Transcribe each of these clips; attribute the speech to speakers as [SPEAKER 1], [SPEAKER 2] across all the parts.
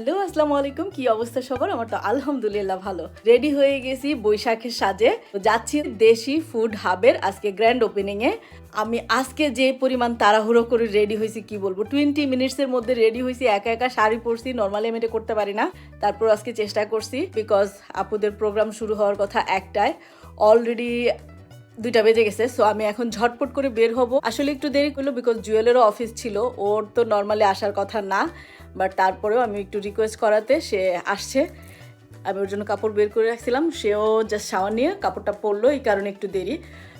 [SPEAKER 1] Hello, আসসালামু আলাইকুম। কি অবস্থা সবার? আমার তো আলহামদুলিল্লাহ ভালো। রেডি হয়ে গেছি বৈশাখের সাজে। যাচ্ছি দেশি ফুড হাবের আজকে গ্র্যান্ড ওপেনিং এ। আমি আজকে যে পরিমাণ তাড়াহুড়ো করে রেডি হয়েছি, কি বলব? টোয়েন্টি মিনিটসের মধ্যে রেডি হয়েছি। একা একা শাড়ি পরছি নর্মালি আমি এটা করতে পারি না। তারপর আজকে চেষ্টা করছি বিকজ আপুদের প্রোগ্রাম শুরু হওয়ার কথা একটায় অলরেডি দুইটা বেজে গেছে সো আমি এখন ঝটপট করে বের হব। আসলে একটু দেরি করল বিকজ জুয়েলেরও অফিস ছিল, ওর তো নর্মালি আসার কথা না বাট তারপরেও আমি একটু রিকোয়েস্ট করাতে সে আসছে। আমি ওর জন্য কাপড় বের করে রাখছিলাম, সেও জাস্ট শাওয়ার নিয়ে কাপড়টা পরলো, এই কারণে একটু দেরি।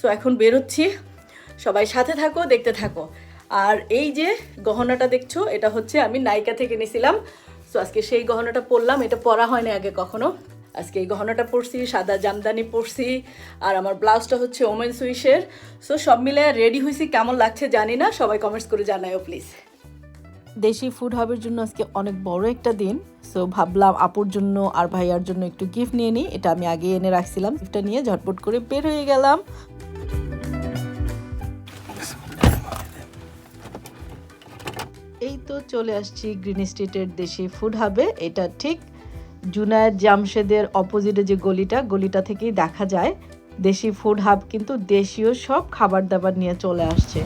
[SPEAKER 1] সো এখন বেরোচ্ছি সবাই সাথে থাকো, দেখতে থাকো। আর এই যে গহনাটা দেখছ, এটা হচ্ছে আমি নায়িকা থেকে নিয়েছিলাম সো আজকে সেই গহনাটা পরলাম, এটা পরা হয়নি আগে কখনো। আজকে এই গহনাটা পরছি, সাদা জামদানি পরছি, আর আমার ব্লাউজটা হচ্ছে ওমেন সুইসের সো সব মিলে রেডি হয়েছি, কেমন লাগছে জানি না, সবাই কমেন্টস করে জানায়ও প্লিজ দেশি ফুড হাবের জন্য আজকে অনেক বড় একটা দিন। সো ভাবলাম আপুর জন্য আর ভাইয়ার জন্য একটু গিফট নিয়ে নিই, এটা আমি আগে এনে রাখছিলাম। গিফটটা নিয়ে ঝটপট করে বের হয়ে গেলাম। এই তো চলে আসছি গ্রিন স্ট্রিটের দেশি ফুড হাবে এটা ঠিক জুনায়দ জামশেদের অপোজিটে যে গলিটা গলিটা থেকেই দেখা যায়, দেশি ফুড হাব কিন্তু দেশীয় সব খাবার দাবার নিয়ে চলে আসছে।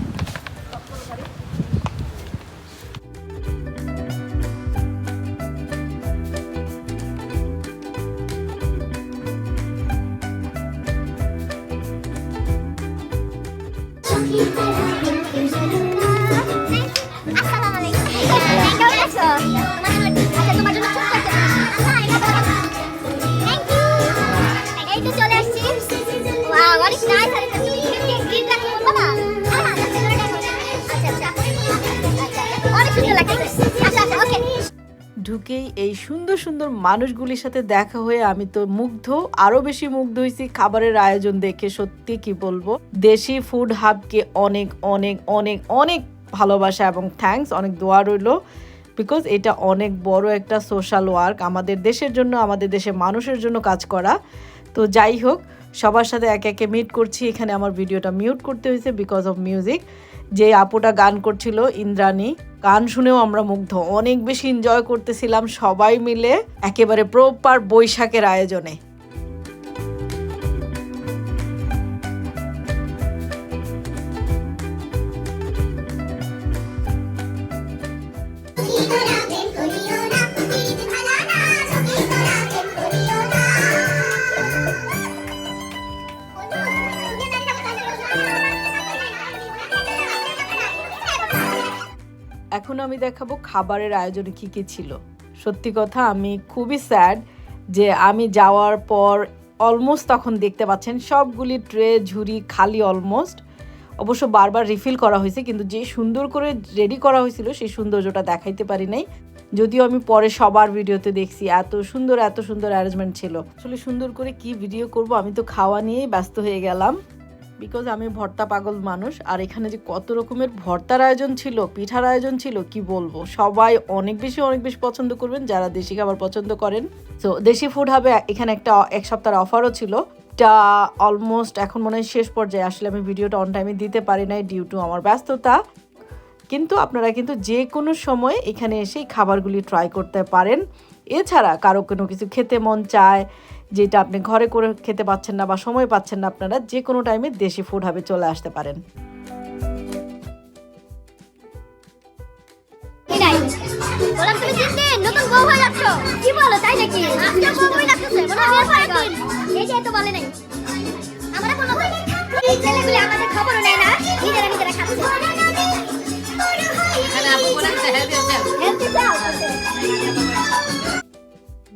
[SPEAKER 2] আসসালামু
[SPEAKER 1] ঢুকেই এই সুন্দর সুন্দর মানুষগুলির সাথে দেখা হয়ে আমি তো মুগ্ধ, আরও বেশি মুগ্ধ হয়েছি খাবারের আয়োজন দেখে, সত্যি কি বলব? দেশি ফুড হাবকে অনেক অনেক অনেক অনেক ভালোবাসা এবং থ্যাঙ্কস অনেক দোয়া রইল বিকজ এটা অনেক বড় একটা সোশ্যাল ওয়ার্ক আমাদের দেশের জন্য, আমাদের দেশের মানুষের জন্য কাজ করা। তো যাই হোক, সবার সাথে একে একে মিট করছি, এখানে আমার ভিডিওটা মিউট করতে হয়েছে বিকজ অফ মিউজিক যে আপুটা গান করছিল, ইন্দ্রাণী, গান শুনেও আমরা মুগ্ধ। অনেক বেশি এনজয় করতেছিলাম সবাই মিলে একেবারে প্রপার বৈশাখের আয়োজনে। এখন আমি দেখাবো খাবারের আয়োজনে কি কি ছিল। সত্যি কথা, আমি খুবই স্যাড যে আমি যাওয়ার পর অলমোস্ট তখন দেখতে পাচ্ছেন সবগুলি ট্রে ঝুড়ি খালি অলমোস্ট অবশ্য বারবার রিফিল করা হয়েছে, কিন্তু যে সুন্দর করে রেডি করা হয়েছিল সেই সৌন্দর্যটা দেখাইতে পারি নাই। যদিও আমি পরে সবার ভিডিওতে দেখছি, এত সুন্দর এত সুন্দর অ্যারেঞ্জমেন্ট ছিল। আসলে সুন্দর করে কি ভিডিও করব, আমি তো খাওয়া নিয়েই ব্যস্ত হয়ে গেলাম। বিকজ আমি ভর্তা পাগল মানুষ, আর এখানে যে কত রকমের ভর্তার আয়োজন ছিল, পিঠার আয়োজন ছিল, কি বলব? সবাই অনেক বেশি অনেক বেশি পছন্দ করবেন, যারা দেশি খাবার পছন্দ করেন। তো দেশি ফুড হবে, এখানে একটা, এক সপ্তাহের অফারও ছিল। এটা অলমোস্ট এখন মনে হয় শেষ পর্যায়ে, আসলে আমি ভিডিওটা অন টাইমে দিতে পারি নাই ডিউ টু আমার ব্যস্ততা। কিন্তু আপনারা কিন্তু যে কোনো সময় এখানে এসে খাবারগুলি ট্রাই করতে পারেন। এছাড়া কারও কোনো কিছু খেতে মন চায় যেটা আপনি ঘরে করে খেতে পাচ্ছেন না বা সময় পাচ্ছেন না আপনারা, যে কোনো টাইমে দেশি ফুড হাবে চলে আসতে পারেন।
[SPEAKER 2] কি বলো, তাই নাকি?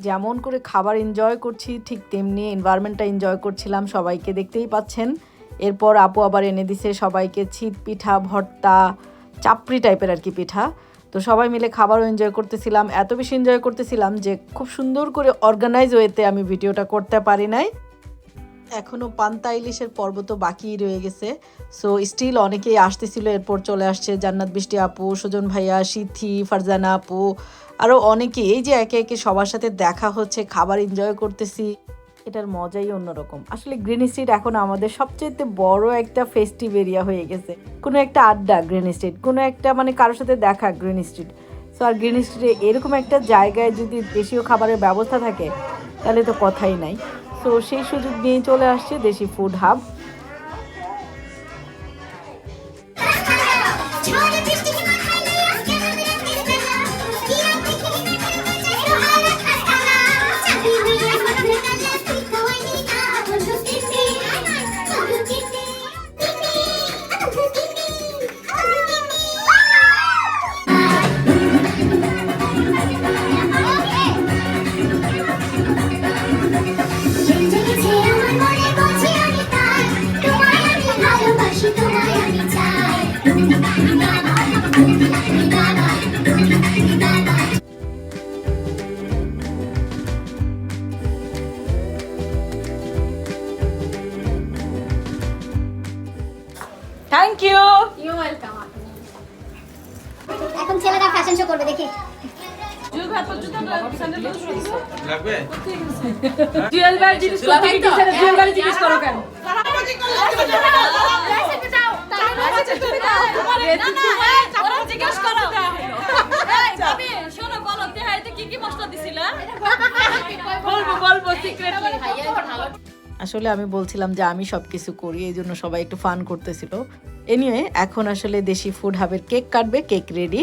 [SPEAKER 1] যেমন করে খাবার এনজয় করছি, ঠিক তেমনি এনভায়রনমেন্টটা এনজয় করছিলাম, সবাইকে দেখতেই পাচ্ছেন। এরপর আপু আবার এনে দিছে সবাইকে ছিট পিঠা, ভর্তা, চাপড়ি টাইপের আর কি পিঠা। তো সবাই মিলে খাবারও এনজয় করতেছিলাম, এত বেশি এনজয় করতেছিলাম যে খুব সুন্দর করে অর্গানাইজ ওয়েতে আমি ভিডিওটা করতে পারি নাই। এখনও পান্তা ইলিশের পর্ব তো বাকিই রয়ে গেছে। সো স্টিল অনেকেই আসতেছিল, এরপর চলে আসছে জান্নাত বৃষ্টি আপু, সুজন ভাইয়া, সিথি, ফারজানা আপু আরও অনেকে এই যে একে একে সবার সাথে দেখা হচ্ছে, খাবার এনজয় করতেছি, এটার মজাই অন্যরকম। আসলে গ্রিন স্ট্রিট এখন আমাদের সবচেয়ে বড় একটা ফেস্টিভ এরিয়া হয়ে গেছে। কোনো একটা আড্ডা গ্রিন স্ট্রিট, কোনো একটা মানে কারোর সাথে দেখা গ্রিন স্ট্রিট। সো আর গ্রিন স্ট্রিটে এরকম একটা জায়গায় যদি দেশীয় খাবারের ব্যবস্থা থাকে, তাহলে তো কথাই নাই। তো সেই সুযোগ নিয়ে চলে আসছে দেশি ফুড হাব
[SPEAKER 2] ফ্যাশন শো করবে দেখি।
[SPEAKER 1] বলব বলব সিক্রেটলি আসলে আমি বলছিলাম যে আমি সব কিছু করি এই জন্য সবাই একটু ফান করতেছিল। এনিওয়ে এখন আসলে দেশি ফুড হাবের কেক কাটবে কেক রেডি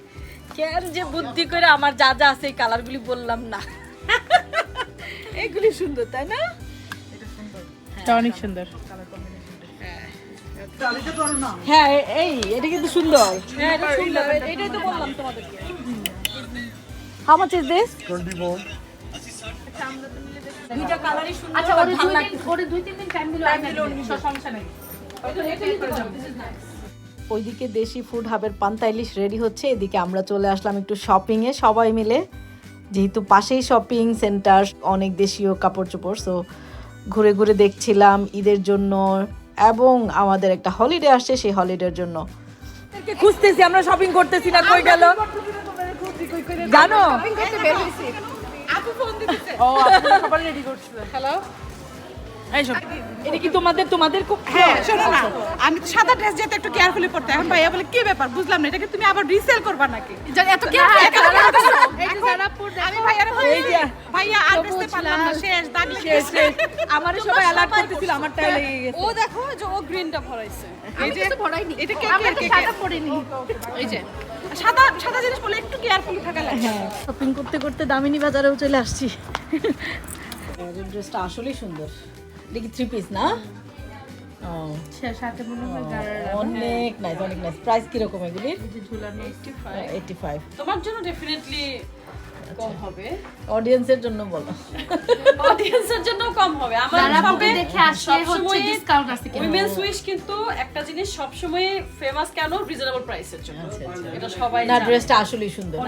[SPEAKER 1] কেন যে বুদ্ধি করে আমার যা যা আছে এই কালারগুলি বললাম না? এগুলি সুন্দর তাই না?
[SPEAKER 3] অনেক সুন্দর।
[SPEAKER 1] হ্যাঁ। এই এটা কিন্তু সুন্দর। হ্যাঁ এটা সুন্দর। এটাই তো বললাম তোমাদেরকে। হাউ মাচ ইজ দিস
[SPEAKER 4] 24
[SPEAKER 1] দুইটা কালারই সুন্দর।
[SPEAKER 3] আচ্ছা ওরে
[SPEAKER 1] ভালো
[SPEAKER 3] দুই। দিন তিন দিন টাইম দিলে টাইম দিলে সমস্যা নেই।
[SPEAKER 1] ওইদিকে দেশি ফুড হাবের পান্তা ইলিশ রেডি হচ্ছে এদিকে আমরা চলে আসলাম একটু শপিংয়ে সবাই মিলে। যেহেতু পাশেই শপিং সেন্টার অনেক দেশীয় কাপড় চোপড় সো ঘুরে ঘুরে দেখছিলাম ঈদের জন্য এবং আমাদের একটা হলিডে আসছে সেই হলিডের জন্য। খুঁজতেছি আমরা শপিং করতেছি না কই গেল? জানো?
[SPEAKER 3] ও আপনারা সবাই রেডি করছিল হ্যালো
[SPEAKER 1] এইসব এটা কি তোমাদের তোমাদের খুব
[SPEAKER 5] হ্যাঁ শোনো না। আমি তো সাদা ড্রেস যেতে একটু কেয়ারফুলি পড়তে এখন ভাইয়া বলে কি ব্যাপার? বুঝলাম না এটাকে তুমি আবার রিসেল করবা নাকি?
[SPEAKER 3] এত কেয়ারফুল
[SPEAKER 5] আমি ভাইয়ারে বলি, ভাইয়া আর বেচতে পারলাম না শেষ দাগ
[SPEAKER 1] শেষ,
[SPEAKER 5] গেছে।
[SPEAKER 1] সবাই অ্যালার্ট করতেছিল আমারটাই লেগে গেছে।
[SPEAKER 5] ও দেখো যে ও গ্রিনটা ভরাইছে এই যে
[SPEAKER 3] ভরাইনি
[SPEAKER 5] এটা কে
[SPEAKER 3] আমরা
[SPEAKER 5] কে কে
[SPEAKER 3] সাদা পড়িনি এই যে।
[SPEAKER 5] সাদা সাদা জিনিস বলে একটু কেয়ারফুলি থাকা লাগে।
[SPEAKER 1] হ্যাঁ শপিং করতে করতে দামিনী বাজারেও চলে আসছি। ড্রেসটা আসলেই সুন্দর। কি থ্রি পিস না? ও,
[SPEAKER 3] সাথে হয় গাড়ার
[SPEAKER 1] অনেক নাইস অনেক নাইস প্রাইস কীরকম এগুলির এইটি ফাইভ
[SPEAKER 6] তোমার জন্য ডেফিনেটলি কম হবে।
[SPEAKER 1] অডিয়েন্সের জন্য বলো।
[SPEAKER 6] অডিয়েন্সের জন্য কম হবে। আমার
[SPEAKER 3] দেখে আসে হচ্ছে discount আছে
[SPEAKER 6] উইমেন্স উইশ কিন্তু একটা জিনিস সবসময় ফেমাস কেন? রিজনেবল প্রাইসের জন্য। এটা সবাই
[SPEAKER 1] না ড্রেসটা আসলেই সুন্দর।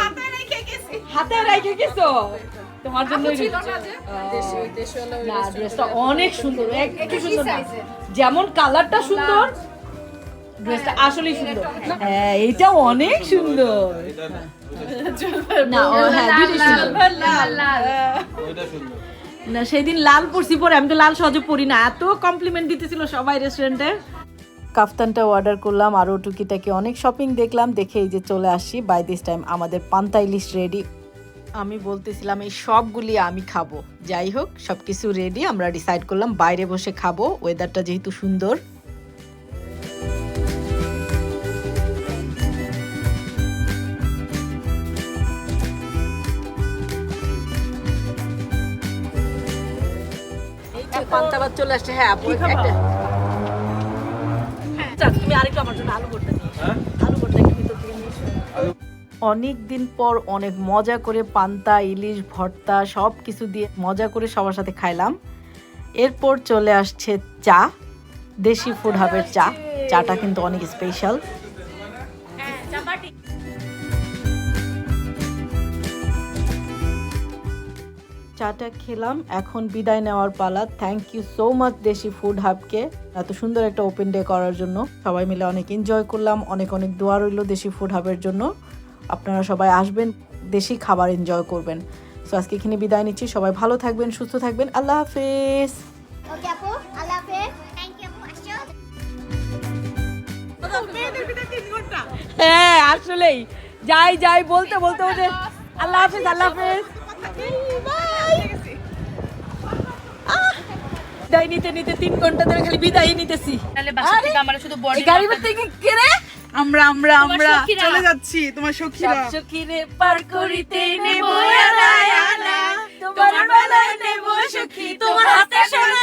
[SPEAKER 5] হাতে রেখে গেছি।
[SPEAKER 1] হাতে রেখে গেছো? তোমার জন্য
[SPEAKER 6] দেশি ওই দেশওয়ালা ওই
[SPEAKER 1] না ড্রেসটা অনেক সুন্দর একটু সুন্দর না। যেমন কালারটা সুন্দর ড্রেসটা আসলেই সুন্দর। হ্যাঁ এটা অনেক সুন্দর। না হ্যাঁ না সেদিন লাল পরছি পরে আমি তো লাল সহজে পরি না। এত কমপ্লিমেন্ট দিতেছিল সবাই রেস্টুরেন্টে কাফতানটা অর্ডার করলাম আরও টুকিটাকি অনেক শপিং দেখলাম দেখে এই যে চলে আসি বাই দিস টাইম আমাদের পান্তা ইলিশ রেডি আমি বলতেছিলাম এই সবগুলি আমি খাব। যাই হোক সবকিছু রেডি আমরা ডিসাইড করলাম বাইরে বসে খাব। ওয়েদারটা যেহেতু সুন্দর। পান্তাবাদ চলে আসছে। হ্যাঁ আপু একটা তুমি আরেকটু আমার জন্য আলু ভর্তা অনেক দিন পর অনেক মজা করে পান্তা ইলিশ ভর্তা সব কিছু দিয়ে মজা করে সবার সাথে খাইলাম। এরপর চলে আসছে চা দেশি ফুড হাবের চা চাটা কিন্তু অনেক স্পেশাল চাটা খেলাম এখন বিদায় নেওয়ার পালা। Thank you so much desi food হাবকে এত সুন্দর একটা ওপেন ডে করার জন্য। সবাই মিলে অনেক এনজয় করলাম অনেক অনেক দোয়া রইল দেশি ফুড হাবের জন্য। আপনারা সবাই আসবেন দেশি খাবার এনজয় করবেন। সো আজকে এখানে বিদায় নিচ্ছি। সবাই ভালো থাকবেন সুস্থ থাকবেন। আল্লাহ হাফেজ।
[SPEAKER 2] ওকে আপু আল্লাহ হাফেজ। থ্যাংক ইউ আপু।
[SPEAKER 5] বিদায়
[SPEAKER 1] হ্যাঁ আসলেই। যাই যাই বলতে বলতে বলতে। আল্লাহ হাফেজ আল্লাহ হাফেজ। বিদায় নিতে নিতে তিন ঘণ্টা ধরে খালি বিদায় নিতেছি।
[SPEAKER 3] তাহলে বাসা থেকে আমার শুধু বডি
[SPEAKER 1] এই গাড়ির কেড়ে
[SPEAKER 5] আমরা আমরা আমরা। চলে যাচ্ছি তোমার সখীরা।
[SPEAKER 1] সখীরে পার করিতে নেব তোমার বেলায় নেব সখী তোমার হাতে সোনা।